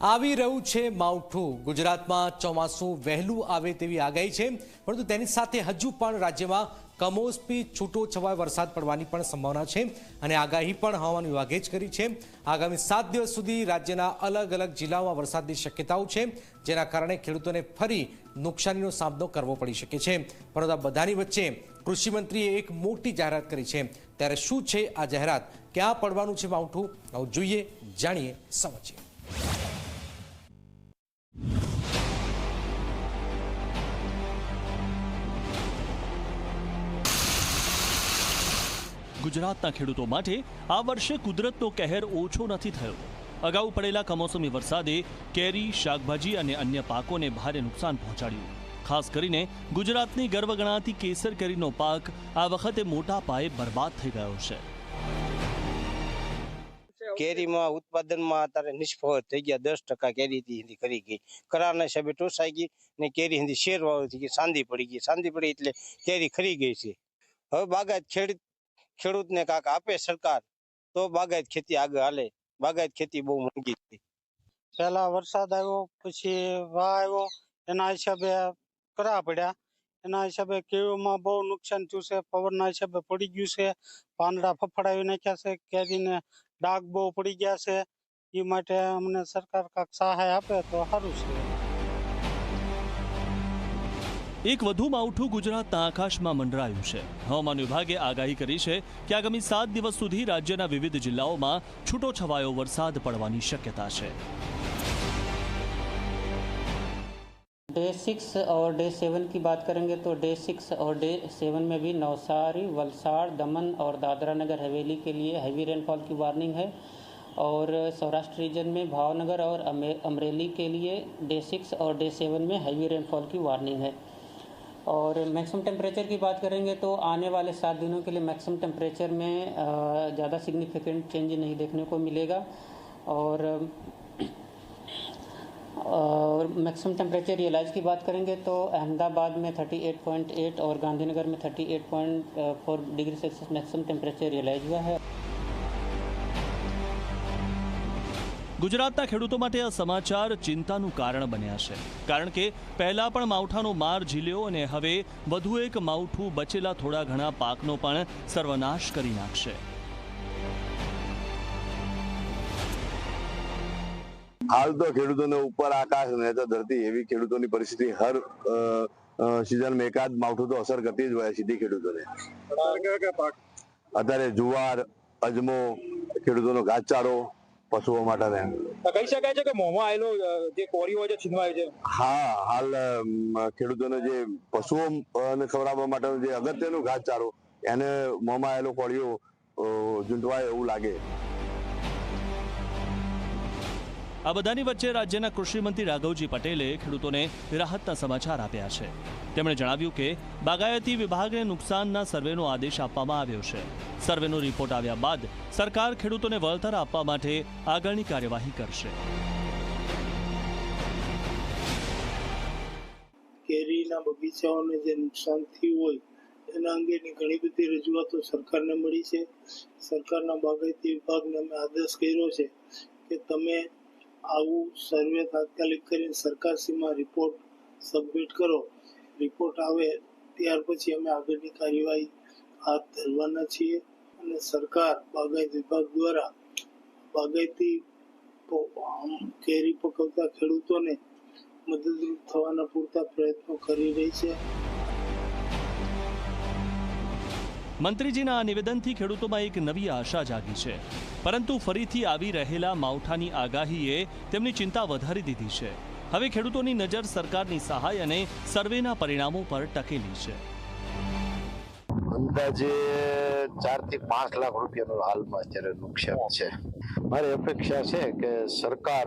આવી રહ્યું છે માવઠું. ગુજરાતમાં ચોમાસું વહેલું આવે તેવી આગાહી છે. પરંતુ તેની સાથે હજુ પણ રાજ્યમાં કમોસમી છૂટો છવાય વરસાદ પડવાની પણ સંભાવના છે અને આગાહી પણ હવામાન વિભાગે જ કરી છે. આગામી સાત દિવસ સુધી રાજ્યના અલગ અલગ જિલ્લાઓમાં વરસાદની શક્યતાઓ છે, જેના કારણે ખેડૂતોને ફરી નુકસાનીનો સામનો કરવો પડી શકે છે. પરંતુ આ બધાની વચ્ચે કૃષિમંત્રીએ એક મોટી જાહેરાત કરી છે. ત્યારે શું છે આ જાહેરાત? ક્યાં પડવાનું છે માવઠું? આવું જોઈએ, જાણીએ, સમજીએ. ગુજરાતના ખેડૂતો માટે આ વર્ષે કુદરતનો કહેર ઓછો નથી થયો. અગાઉ પડેલા કમોસમી વરસાદે કેરી, શાકભાજી અને અન્ય પાકોને ભારે નુકસાન પહોંચાડ્યું. ખાસ કરીને ગુજરાતની ગર્વ ગણાતી કેસર કેરીનો પાક આ વખતે મોટા પાયે બરબાદ થઈ ગયો છે. કેરીમાં ઉત્પાદનમાં અત્યારે નિષ્ફળ થઈ ગયા. દસ ટકા કેરી હિન્દી કરી ગઈ. કરારના હિસાબે ટોસાઈ ગઈ ને કેરી હિન્દી શેર વાળો થઈ ગઈ સાંધી પડી ગઈ. સાંધી પડી એટલે કેરી ખરી ગઈ છે. હવે બાગાયત ખેડૂત ખેડૂતને કાંક આપે સરકાર, તો બાગાયત ખેતી આગળ હાલે. બાગાયત ખેતી બહુ મોંઘી છે. પહેલા વરસાદ આવ્યો, પછી વાહ આવ્યો, એના હિસાબે કરા પડ્યા. એના હિસાબે કેળીઓમાં બહુ નુકસાન થયું છે, પવનના હિસાબે પડી ગયું છે. પાંદડા ફફડાવી નાખ્યા છે, કેરીને ડાઘ બહુ પડી ગયા છે. એ માટે અમને સરકાર કાંક સહાય આપે તો સારું છે. એક વધુ માવઠું ગુજરાતના આકાશમાં મંડરાયું છે હવામાન વિભાગે આગાહી કરી છે કે આગામી સાત દિવસ સુધી રાજ્યના વિવિધ જિલ્લાઓમાં છૂટો છવાયો વરસાદ પડવાની શક્યતા છે डे सिक्स और डे सेवन की बात करेंगे तो डे सिक्स और डे सेवन में भी नवसारी वलसाड़ दमन और दादरा नगर हवेली के लिए हैवी रेनफॉल की वार्निंग है और सौराष्ट्र रीजन में भावनगर और अमे- अमरेली के लिए डे सिक्स और डे सेवन में हैवी रेनफॉल की वार्निंग है और मैक्सिमम टेम्परेचर की बात करेंगे तो आने वाले सात दिनों के लिए मैक्सिमम टेम्परेचर में ज़्यादा सिग्निफिकेंट चेंज नहीं देखने को मिलेगा। और और मैक्सिमम टेम्परेचर रियलाइज़ की बात करेंगे तो अहमदाबाद में 38.8 और गांधीनगर में 38.4 degree Celsius maximum temperature realise हुआ है। ગુજરાતના ખેડૂતો માટે આ સમાચાર ચિંતાનું કારણ બન્યા છે. કારણ કે પહેલા પણ માવઠાનો માર ઝીલ્યો અને હવે વધુ એક માવઠું બચેલા થોડા ઘણા પાકનો પણ સર્વનાશ કરી નાખશે. હાલ તો ખેડૂતોને ઉપર આકાશ ને તો ધરતી એવી ખેડૂતોની પરિસ્થિતિ હર સિઝનમાં એકાદ માવઠું તો અસર કરતી જ હોય સીધી ખેડૂતોને. અત્યારે જુવાર અજમો ખેડૂતોનો ઘાસચારો પશુઓ માટે કહી શકાય છે કે મોંમાં આવેલો જે કોરી હોય છે છીનવાય છે? હા હાલ ખેડૂતોને જે પશુઓ ને ખવડાવવા માટેનું જે અગત્યનું ઘાસચારો એને મોમાં આવેલો કોળીઓ ઝૂંટવાય એવું લાગે. આ બધાની વચ્ચે રાજ્યના કૃષિમંત્રી રાઘવજી પટેલે ખેડૂતોને રાહતના સમાચાર આપ્યા છે. તેમણે જણાવ્યું કે બાગાયતી વિભાગને નુકસાનના સર્વેનો આદેશ આપવામાં આવ્યો છે. સર્વેનો રિપોર્ટ આવ્યા બાદ સરકાર ખેડૂતોને વળતર આપવા માટે આગળની કાર્યવાહી કરશે. કેરીના બગીચાઓને જે નુકસાન થયું હોય, એના અંગેની ઘણી બધી રજૂઆતો સરકારને મળી છે. સરકારના બાગાયતી વિભાગને અમે આદેશ કર્યો છે કે તમે આવું સર્વે તાત્કાલિક કરીને સરકારશ્રીમાં રિપોર્ટ સબમિટ કરો. રિપોર્ટ આવે ત્યાર પછી અમે આગળની કાર્યવાહી હાથ ધરવાના છીએ. અને સરકાર બાગાયત વિભાગ દ્વારા બાગાયતી કેરી પકવતા ખેડૂતોને મદદરૂપ થવાના પૂરતા પ્રયત્નો કરી રહી છે. મંત્રીજીના આ નિવેદનથી ખેડૂતોમાં એક નવી આશા જાગી છે. પરંતુ ફરીથી આવી રહેલા માવઠાની આગાહીએ તેમની ચિંતા વધારી દીધી છે. હવે ખેડૂતોની નજર સરકારની સહાય અને સર્વેના પરિણામો પર ટકેલી છે. અંદાજે ચારથી પાંચ લાખ રૂપિયાનું હાલમાં અત્યારે નુકસાન છે. મારી અપેક્ષા છે કે સરકાર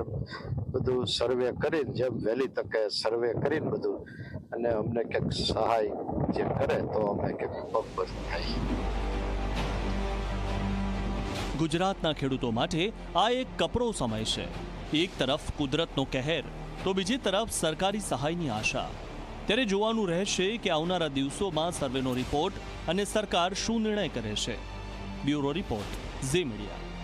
બધું સર્વે કરીને, જેમ વહેલી તકે સર્વે કરીને બધું, અને અમને કંઈક સહાય જે કરે તો અમે કંઈક પગભર થાય. ગુજરાતના ખેડૂતો માટે આ એક કપરો સમય છે. એક તરફ કુદરતનો કહેર, તો બીજી તરફ સરકારી સહાયની આશા. ત્યારે જોવાનું રહેશે કે આવનારા દિવસોમાં સર્વેનો રિપોર્ટ અને સરકાર શું નિર્ણય કરે છે. Bureau report Zee media